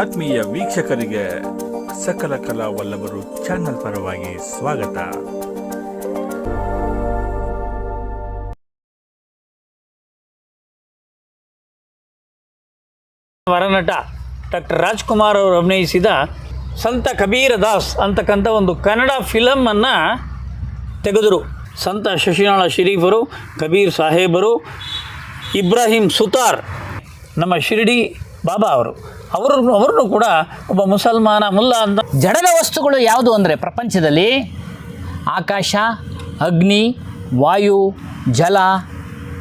ಆತ್ಮೀಯ ವೀಕ್ಷಕರಿಗೆ ಸಕಲ ಕಲಾ ವಲ್ಲಭರು ಚಾನೆಲ್ ಪರವಾಗಿ ಸ್ವಾಗತ. ವರನಟ ಡಾಕ್ಟರ್ ರಾಜ್ಕುಮಾರ್ ಅವರು ಅಭಿನಯಿಸಿದ ಸಂತ ಕಬೀರ ದಾಸ್ ಅಂತಕ್ಕಂಥ ಒಂದು ಕನ್ನಡ ಫಿಲಮನ್ನು ತೆಗೆದರು. ಸಂತ ಶಶಿನಾಳ ಶರೀಫರು, ಕಬೀರ್ ಸಾಹೇಬರು, ಇಬ್ರಾಹಿಂ ಸುತಾರ್, ನಮ್ಮ ಶಿರ್ಡಿ ಬಾಬಾ ಅವರು. ಅವರು ಅವರನ್ನು ಕೂಡ ಒಬ್ಬ ಮುಸಲ್ಮಾನ ಮುಲ್ಲಾ ಅಂತ ಜಡದ ವಸ್ತುಗಳು ಯಾವುದು ಅಂದರೆ ಪ್ರಪಂಚದಲ್ಲಿ? ಆಕಾಶ ಅಗ್ನಿ ವಾಯು ಜಲ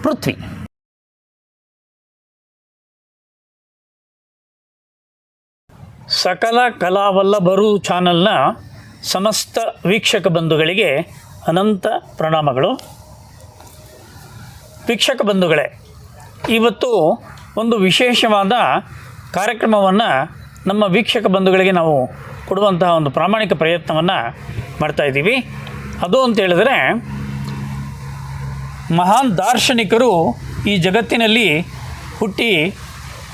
ಪೃಥ್ವಿ. ಸಕಲ ಕಲಾವಲ್ಲಭರು ಚಾನಲ್ನ ಸಮಸ್ತ ವೀಕ್ಷಕ ಬಂಧುಗಳಿಗೆ ಅನಂತ ಪ್ರಣಾಮಗಳು. ವೀಕ್ಷಕ ಬಂಧುಗಳೇ ಇವತ್ತು ಒಂದು ವಿಶೇಷವಾದ ಕಾರ್ಯಕ್ರಮವನ್ನು ನಮ್ಮ ವೀಕ್ಷಕ ಬಂಧುಗಳಿಗೆ ನಾವು ಕೊಡುವಂತಹ ಒಂದು ಪ್ರಾಮಾಣಿಕ ಪ್ರಯತ್ನವನ್ನು ಮಾಡ್ತಾಯಿದ್ದೀವಿ ಅದು ಅಂತ ಹೇಳಿದ್ರೆ, ಮಹಾನ್ ದಾರ್ಶನಿಕರು ಈ ಜಗತ್ತಿನಲ್ಲಿ ಹುಟ್ಟಿ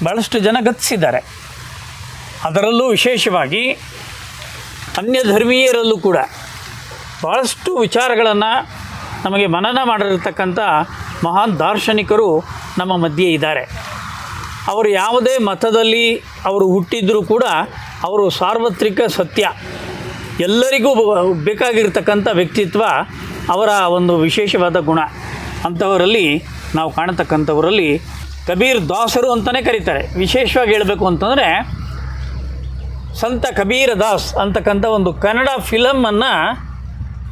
ಭಾಳಷ್ಟು ಜನ ಗತಿಸಿದ್ದಾರೆ. ಅದರಲ್ಲೂ ವಿಶೇಷವಾಗಿ ಅನ್ಯ ಧರ್ಮೀಯರಲ್ಲೂ ಕೂಡ ಭಾಳಷ್ಟು ವಿಚಾರಗಳನ್ನು ನಮಗೆ ಮನನ ಮಾಡಿರತಕ್ಕಂಥ ಮಹಾನ್ ದಾರ್ಶನಿಕರು ನಮ್ಮ ಮಧ್ಯೆ ಇದ್ದಾರೆ. ಅವರು ಯಾವುದೇ ಮತದಲ್ಲಿ ಅವರು ಹುಟ್ಟಿದ್ರೂ ಕೂಡ ಅವರು ಸಾರ್ವತ್ರಿಕ ಸತ್ಯ. ಎಲ್ಲರಿಗೂ ಬೇಕಾಗಿರ್ತಕ್ಕಂಥ ವ್ಯಕ್ತಿತ್ವ ಅವರ ಒಂದು ವಿಶೇಷವಾದ ಗುಣ. ಅಂಥವರಲ್ಲಿ ನಾವು ಕಾಣತಕ್ಕಂಥವರಲ್ಲಿ ಕಬೀರ್ ದಾಸರು ಅಂತಲೇ ಕರೀತಾರೆ. ವಿಶೇಷವಾಗಿ ಹೇಳಬೇಕು ಅಂತಂದರೆ ಸಂತ ಕಬೀರ ದಾಸ್ ಅಂತಕ್ಕಂಥ ಒಂದು ಕನ್ನಡ ಫಿಲಮನ್ನು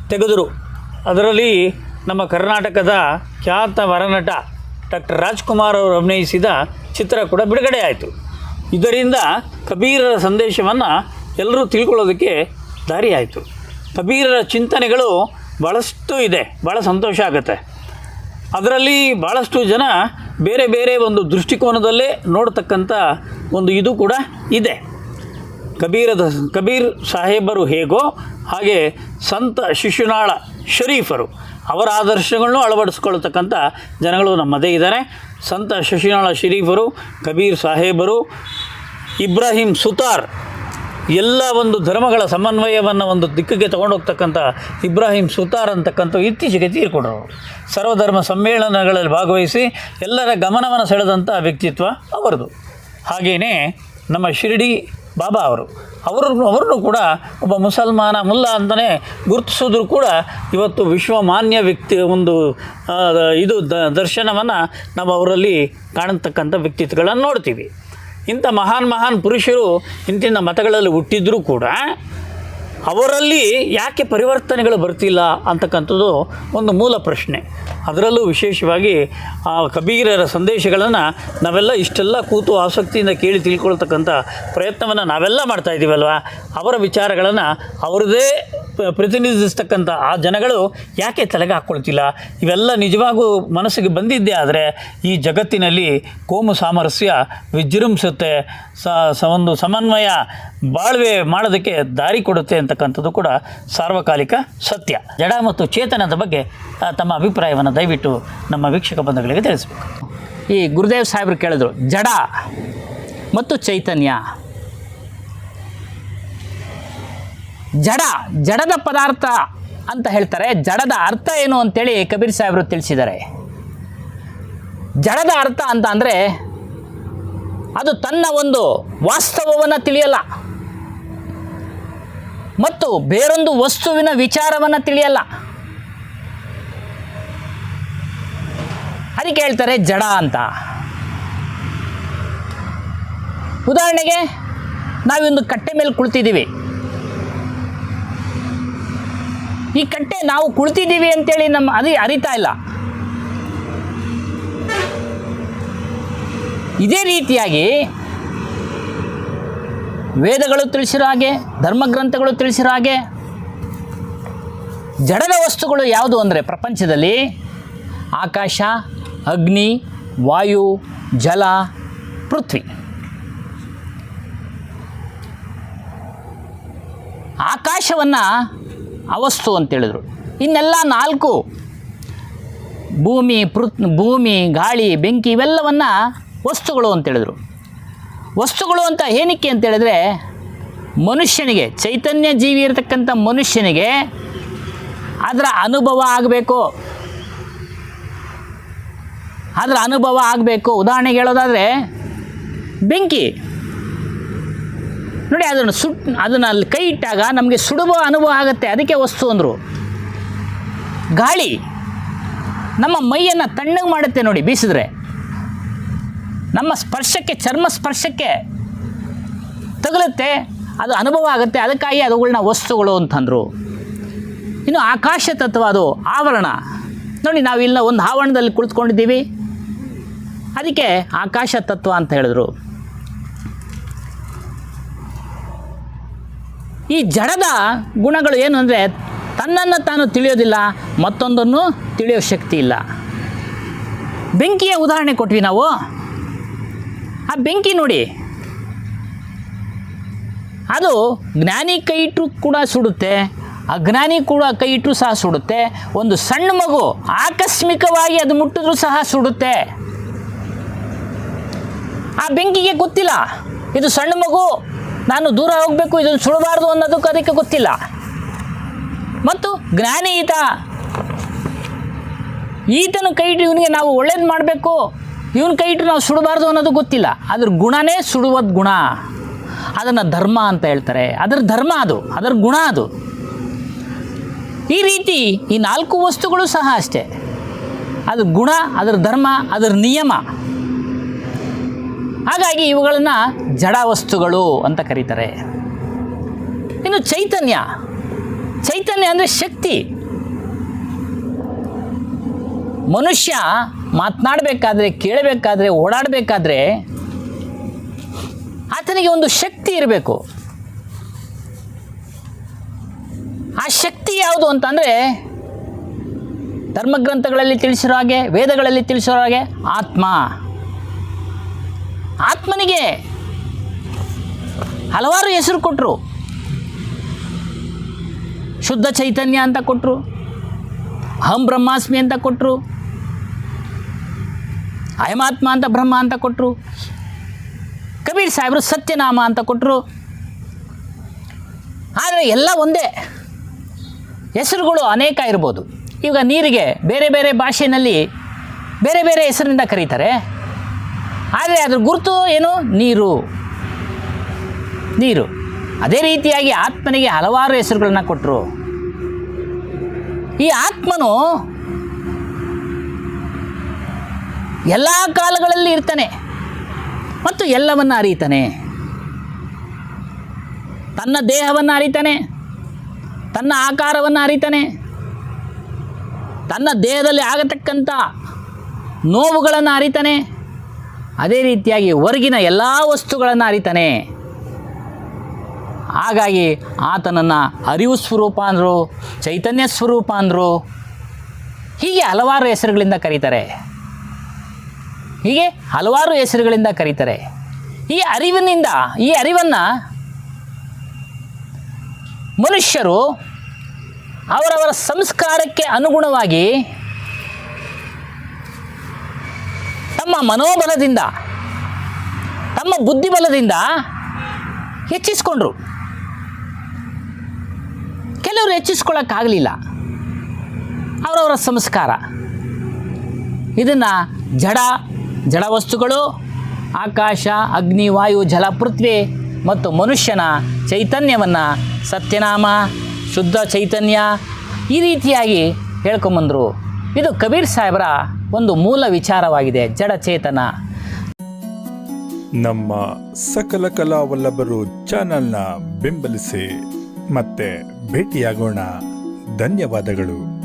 ತೆಗೆದರು. ಅದರಲ್ಲಿ ನಮ್ಮ ಕರ್ನಾಟಕದ ಖ್ಯಾತ ವರನಟ ಡಾಕ್ಟರ್ ರಾಜ್ಕುಮಾರ್ ಅವರು ಅಭಿನಯಿಸಿದ ಚಿತ್ರ ಕೂಡ ಬಿಡುಗಡೆ ಆಯಿತು. ಇದರಿಂದ ಕಬೀರರ ಸಂದೇಶವನ್ನು ಎಲ್ಲರೂ ತಿಳ್ಕೊಳ್ಳೋದಕ್ಕೆ ದಾರಿ ಆಯಿತು. ಕಬೀರರ ಚಿಂತನೆಗಳು ಭಾಳಷ್ಟು ಇದೆ ಭಾಳ ಸಂತೋಷ ಆಗುತ್ತೆ. ಅದರಲ್ಲಿ ಭಾಳಷ್ಟು ಜನ ಬೇರೆ ಬೇರೆ ಒಂದು ದೃಷ್ಟಿಕೋನದಲ್ಲೇ ನೋಡ್ತಕ್ಕಂಥ ಒಂದು ಇದು ಕೂಡ ಇದೆ. ಕಬೀರದ, ಕಬೀರ್ ಸಾಹೇಬರು ಹೇಗೋ ಹಾಗೆ ಸಂತ ಶಿಶುನಾಳ ಶರೀಫರು ಅವರ ಆದರ್ಶಗಳನ್ನು ಅಳವಡಿಸ್ಕೊಳ್ತಕ್ಕಂಥ ಜನಗಳು ನಮ್ಮದೇ ಇದ್ದಾರೆ. ಸಂತ ಶಶಿನಾಳ ಶರೀಫರು, ಕಬೀರ್ ಸಾಹೇಬರು, ಇಬ್ರಾಹಿಂ ಸುತಾರ್, ಎಲ್ಲ ಒಂದು ಧರ್ಮಗಳ ಸಮನ್ವಯವನ್ನು ಒಂದು ದಿಕ್ಕಿಗೆ ತಗೊಂಡೋಗ್ತಕ್ಕಂಥ ಇಬ್ರಾಹಿಂ ಸುತಾರ್ ಅಂತಕ್ಕಂಥ ಇತ್ತೀಚೆಗೆ ತೀರ್ಕೊಂಡರು ಸರ್ವಧರ್ಮ ಸಮ್ಮೇಳನಗಳಲ್ಲಿ ಭಾಗವಹಿಸಿ ಎಲ್ಲರ ಗಮನವನ್ನು ಸೆಳೆದಂಥ ವ್ಯಕ್ತಿತ್ವ ಅವರದು. ಹಾಗೆಯೇ ನಮ್ಮ ಶಿರಡಿ ಬಾಬಾ ಅವರು. ಅವರು ಅವರನ್ನು ಕೂಡ ಒಬ್ಬ ಮುಸಲ್ಮಾನ ಮುಲ್ಲ ಅಂತಲೇ ಗುರುತಿಸಿದ್ರು ಕೂಡ ಇವತ್ತು ವಿಶ್ವಮಾನ್ಯ ವ್ಯಕ್ತಿ ಒಂದು ಇದು ದ, ದರ್ಶನವನ್ನು ನಾವು ಅವರಲ್ಲಿ ಕಾಣತಕ್ಕಂಥ ವ್ಯಕ್ತಿತ್ವಗಳನ್ನು ನೋಡ್ತೀವಿ. ಇಂಥ ಮಹಾನ್ ಮಹಾನ್ ಪುರುಷರು ಇಂತಿನ ಮತಗಳಲ್ಲಿ ಹುಟ್ಟಿದ್ರೂ ಕೂಡ ಅವರಲ್ಲಿ ಯಾಕೆ ಪರಿವರ್ತನೆಗಳು ಬರ್ತಿಲ್ಲ ಅಂತಕ್ಕಂಥದ್ದು ಒಂದು ಮೂಲ ಪ್ರಶ್ನೆ. ಅದರಲ್ಲೂ ವಿಶೇಷವಾಗಿ ಆ ಕಬೀರರ ಸಂದೇಶಗಳನ್ನು ನಾವೆಲ್ಲ ಇಷ್ಟೆಲ್ಲ ಕೂತು ಆಸಕ್ತಿಯಿಂದ ಕೇಳಿ ತಿಳ್ಕೊಳ್ತಕ್ಕಂಥ ಪ್ರಯತ್ನವನ್ನು ನಾವೆಲ್ಲ ಮಾಡ್ತಾ ಇದ್ದೀವಲ್ವ? ಅವರ ವಿಚಾರಗಳನ್ನು ಅವರದೇ ಪ- ಪ್ರತಿನಿಧಿಸ್ತಕ್ಕಂಥ ಆ ಜನಗಳು ಯಾಕೆ ತಲೆಗೆ ಹಾಕ್ಕೊಳ್ತಿಲ್ಲ ಇವೆಲ್ಲ ನಿಜವಾಗೂ ಮನಸ್ಸಿಗೆ ಬಂದಿದ್ದೇ ಆದರೆ ಈ ಜಗತ್ತಿನಲ್ಲಿ ಕೋಮು ಸಾಮರಸ್ಯ ವಿಜೃಂಭಿಸುತ್ತೆ ಸ ಒಂದು ಸಮನ್ವಯ ಬಾಳ್ವೆ ಮಾಡೋದಕ್ಕೆ ದಾರಿ ಕೊಡುತ್ತೆ ಅಂತಕ್ಕಂಥದ್ದು ಕೂಡ ಸಾರ್ವಕಾಲಿಕ ಸತ್ಯ. ಜಡ ಮತ್ತು ಚೇತನದ ಬಗ್ಗೆ ತಮ್ಮ ಅಭಿಪ್ರಾಯವನ್ನು ದಯವಿಟ್ಟು ನಮ್ಮ ವೀಕ್ಷಕ ಬಂಧುಗಳಿಗೆ ತಿಳಿಸಬೇಕು. ಈ ಗುರುದೇವ್ ಸಾಹೇಬರು ಕೇಳಿದ್ರು, ಜಡ ಮತ್ತು ಚೈತನ್ಯ. ಜಡ, ಜಡದ ಪದಾರ್ಥ ಅಂತ ಹೇಳ್ತಾರೆ. ಜಡದ ಅರ್ಥ ಏನು ಅಂತೇಳಿ ಕಬೀರ್ ಸಾಹೇಬರು ತಿಳಿಸಿದ್ದಾರೆ. ಜಡದ ಅರ್ಥ ಅಂತ ಅಂದರೆ ಅದು ತನ್ನ ಒಂದು ವಾಸ್ತವವನ್ನು ತಿಳಿಯಲ್ಲ. ಮತ್ತು ಬೇರೊಂದು ವಸ್ತುವಿನ ವಿಚಾರವನ್ನು ತಿಳಿಯಲ್ಲ. ಅದಕ್ಕೆ ಹೇಳ್ತಾರೆ ಜಡ ಅಂತ. ಉದಾಹರಣೆಗೆ ನಾವಿಂದು ಕಟ್ಟೆ ಮೇಲೆ ಕುಳಿತಿದ್ದೀವಿ. ಈ ಕಟ್ಟೆ ನಾವು ಕುಳಿತಿದ್ದೀವಿ ಅಂತೇಳಿ ನಮ್ಮ ಅದು ಅರಿತಾ ಇಲ್ಲ. ಇದೇ ರೀತಿಯಾಗಿ ವೇದಗಳು ತಿಳಿಸಿರೋ ಹಾಗೆ, ಧರ್ಮಗ್ರಂಥಗಳು ತಿಳಿಸಿರೋ ಹಾಗೆ, ಜಡದ ವಸ್ತುಗಳು ಯಾವುದು ಅಂದರೆ ಪ್ರಪಂಚದಲ್ಲಿ ಆಕಾಶ, ಅಗ್ನಿ, ವಾಯು, ಜಲ, ಪೃಥ್ವಿ. ಆಕಾಶವನ್ನು ಅವಸ್ತು ಅಂತೇಳಿದ್ರು ಇನ್ನೆಲ್ಲ ನಾಲ್ಕು ಭೂಮಿ ಪೃತ್ ಭೂಮಿ, ಗಾಳಿ, ಬೆಂಕಿ ಇವೆಲ್ಲವನ್ನು ವಸ್ತುಗಳು ಅಂತೇಳಿದ್ರು ವಸ್ತುಗಳು ಅಂತ ಏನಕ್ಕೆ ಅಂತ ಹೇಳಿದ್ರೆ ಮನುಷ್ಯನಿಗೆ ಚೈತನ್ಯ ಜೀವಿ ಇರತಕ್ಕಂಥ ಮನುಷ್ಯನಿಗೆ ಅದರ ಅನುಭವ ಆಗಬೇಕು. ಅದರ ಅನುಭವ ಆಗಬೇಕು. ಉದಾಹರಣೆಗೆ ಹೇಳೋದಾದರೆ ಬೆಂಕಿ. ನೋಡಿ, ಅದನ್ನು ಸುಟ್, ಅದನ್ನು ಅಲ್ಲಿ ಕೈ ಇಟ್ಟಾಗ ನಮಗೆ ಸುಡುವ ಅನುಭವ ಆಗುತ್ತೆ. ಅದಕ್ಕೆ ವಸ್ತು ಅಂದರು. ಗಾಳಿ. ನಮ್ಮ ಮೈಯನ್ನು ತಣ್ಣಗೆ ಮಾಡುತ್ತೆ ನೋಡಿ, ಬೀಸಿದ್ರೆ. ನಮ್ಮ ಸ್ಪರ್ಶಕ್ಕೆ, ಚರ್ಮ ಸ್ಪರ್ಶಕ್ಕೆ ತಗಲುತ್ತೆ, ಅದು ಅನುಭವ ಆಗುತ್ತೆ. ಅದಕ್ಕಾಗಿ ಅವುಗಳನ್ನ ವಸ್ತುಗಳು ಅಂತಂದರು. ಇನ್ನು ಆಕಾಶ ತತ್ವ ಅದು, ಆವರಣ. ನೋಡಿ ನಾವು ಇಲ್ಲ ಒಂದು ಆವರಣದಲ್ಲಿ ಕುಳಿತುಕೊಂಡಿದ್ದೀವಿ. ಅದಕ್ಕೆ ಆಕಾಶ ತತ್ವ ಅಂತ ಹೇಳಿದ್ರು. ಈ ಜಡದ ಗುಣಗಳು ಏನು ಅಂದರೆ ತನ್ನನ್ನು ತಾನು ತಿಳಿಯೋದಿಲ್ಲ, ಮತ್ತೊಂದನ್ನು ತಿಳಿಯೋ ಶಕ್ತಿ ಇಲ್ಲ. ಬೆಂಕಿಯ ಉದಾಹರಣೆ ಕೊಟ್ವಿ ನಾವು. ಆ ಬೆಂಕಿ ನೋಡಿ. ಅದು ಜ್ಞಾನಿ ಕೈ ಇಟ್ಟರು ಕೂಡ ಸುಡುತ್ತೆ, ಅಜ್ಞಾನಿ ಕೂಡ ಕೈ ಇಟ್ಟರು ಸಹ ಸುಡುತ್ತೆ, ಒಂದು ಸಣ್ಣ ಮಗು ಆಕಸ್ಮಿಕವಾಗಿ ಅದು ಮುಟ್ಟಿದ್ರೂ ಸಹ ಸುಡುತ್ತೆ. ಆ ಬೆಂಕಿಗೆ ಗೊತ್ತಿಲ್ಲ, ಇದು ಸಣ್ಣ ಮಗು ನಾನು ದೂರ ಹೋಗಬೇಕು, ಇದನ್ನು ಸುಡಬಾರ್ದು ಅನ್ನೋದಕ್ಕೆ ಅದಕ್ಕೆ ಗೊತ್ತಿಲ್ಲ. ಮತ್ತು ಜ್ಞಾನಿ ಈತ. ಈತನು ಕೈ ಇಟ್ಟು ಇವನಿಗೆ ನಾವು ಒಳ್ಳೇದು ಮಾಡಬೇಕು, ಇವನ ಕೈ ಇಟ್ಟು ನಾವು ಸುಡಬಾರ್ದು ಅನ್ನೋದು ಗೊತ್ತಿಲ್ಲ. ಅದ್ರ ಗುಣನೇ ಸುಡುವುದು ಗುಣ. ಅದನ್ನು ಧರ್ಮ ಅಂತ ಹೇಳ್ತಾರೆ. ಅದರ ಧರ್ಮ ಅದು, ಅದರ ಗುಣ ಅದು. ಈ ರೀತಿ ಈ ನಾಲ್ಕು ವಸ್ತುಗಳು ಸಹ ಅಷ್ಟೇ. ಅದ್ರ ಗುಣ, ಅದರ ಧರ್ಮ, ಅದರ ನಿಯಮ. ಹಾಗಾಗಿ ಇವುಗಳನ್ನು ಜಡ ವಸ್ತುಗಳು ಅಂತ ಕರೀತಾರೆ. ಇನ್ನು ಚೈತನ್ಯ ಚೈತನ್ಯ ಅಂದರೆ ಶಕ್ತಿ. ಮನುಷ್ಯ ಮಾತನಾಡಬೇಕಾದ್ರೆ, ಕೇಳಬೇಕಾದ್ರೆ, ಓಡಾಡಬೇಕಾದ್ರೆ ಆತನಿಗೆ ಒಂದು ಶಕ್ತಿ ಇರಬೇಕು. ಆ ಶಕ್ತಿ ಯಾವುದು ಅಂತಂದರೆ ಧರ್ಮಗ್ರಂಥಗಳಲ್ಲಿ ತಿಳಿಸಿರೋ ಹಾಗೆ, ವೇದಗಳಲ್ಲಿ ತಿಳಿಸಿರೋ ಹಾಗೆ ಆತ್ಮ. ಆತ್ಮನಿಗೆ ಹಲವಾರು ಹೆಸರು ಕೊಟ್ಟರು ಶುದ್ಧ ಚೈತನ್ಯ ಅಂತ ಕೊಟ್ಟರು ಅಹಂ ಬ್ರಹ್ಮಾಸ್ಮಿ ಅಂತ ಕೊಟ್ಟರು ಅಯಮಾತ್ಮ ಅಂತ ಬ್ರಹ್ಮ ಅಂತ ಕೊಟ್ಟರು ಕಬೀರ್ ಸಾಹೇಬರು ಸತ್ಯನಾಮ ಅಂತ ಕೊಟ್ಟರು ಆದರೆ ಎಲ್ಲ ಒಂದೇ. ಹೆಸರುಗಳು ಅನೇಕ ಇರ್ಬೋದು. ಈಗ ನೀರಿಗೆ ಬೇರೆ ಬೇರೆ ಭಾಷೆಯಲ್ಲಿ ಬೇರೆ ಬೇರೆ ಹೆಸರಿನಿಂದ ಕರೀತಾರೆ. ಆದರೆ ಅದ್ರ ಗುರುತು ಏನು? ನೀರು. ನೀರು. ಅದೇ ರೀತಿಯಾಗಿ ಆತ್ಮನಿಗೆ ಹಲವಾರು ಹೆಸರುಗಳನ್ನು ಕೊಟ್ಟರು ಈ ಆತ್ಮನು ಎಲ್ಲ ಕಾಲಗಳಲ್ಲಿ ಇರ್ತಾನೆ ಮತ್ತು ಎಲ್ಲವನ್ನು ಅರಿತಾನೆ. ತನ್ನ ದೇಹವನ್ನು ಅರಿತಾನೆ, ತನ್ನ ಆಕಾರವನ್ನು ಅರಿತಾನೆ, ತನ್ನ ದೇಹದಲ್ಲಿ ಆಗತಕ್ಕಂಥ ನೋವುಗಳನ್ನು ಅರಿತಾನೆ ಅದೇ ರೀತಿಯಾಗಿ ಹೊರಗಿನ ಎಲ್ಲ ವಸ್ತುಗಳನ್ನು ಅರಿತಾನೆ. ಹಾಗಾಗಿ ಆತನನ್ನು ಅರಿವು ಸ್ವರೂಪ ಅಂದರು, ಚೈತನ್ಯ ಸ್ವರೂಪ ಅಂದರು, ಹೀಗೆ ಹಲವಾರು ಹೆಸರುಗಳಿಂದ ಕರೀತಾರೆ. ಹೀಗೆ ಹಲವಾರು ಹೆಸರುಗಳಿಂದ ಕರೀತಾರೆ. ಈ ಅರಿವಿನಿಂದ, ಈ ಅರಿವನ್ನು ಮನುಷ್ಯರು ಅವರವರ ಸಂಸ್ಕಾರಕ್ಕೆ ಅನುಗುಣವಾಗಿ ತಮ್ಮ ಮನೋಬಲದಿಂದ, ತಮ್ಮ ಬುದ್ಧಿಬಲದಿಂದ ಹೆಚ್ಚಿಸ್ಕೊಂಡ್ರು. ಕೆಲವರು ಹೆಚ್ಚಿಸ್ಕೊಳ್ಳೋಕ್ಕಾಗಲಿಲ್ಲ ಅವರವರ ಸಂಸ್ಕಾರ. ಇದನ್ನು ಜಡ ಜಡ ವಸ್ತುಗಳು, ಆಕಾಶ, ಅಗ್ನಿ, ವಾಯು, ಜಲ, ಪೃಥ್ವಿ ಮತ್ತು ಮನುಷ್ಯನ ಚೈತನ್ಯವನ್ನು ಸತ್ಯನಾಮ, ಶುದ್ಧ ಚೈತನ್ಯ ಈ ರೀತಿಯಾಗಿ ಹೇಳ್ಕೊಂಬಂದರು. ಇದು ಕಬೀರ್ ಸಾಹೇಬರ ಒಂದು ಮೂಲ ವಿಚಾರವಾಗಿದೆ ಜಡಚೇತನ ನಮ್ಮ ಸಕಲ ಕಲಾವಲ್ಲಭರು ಚಾನಲ್ನ ಬೆಂಬಲಿಸಿ ಮತ್ತೆ ಭೇಟಿಯಾಗೋಣ. ಧನ್ಯವಾದಗಳು.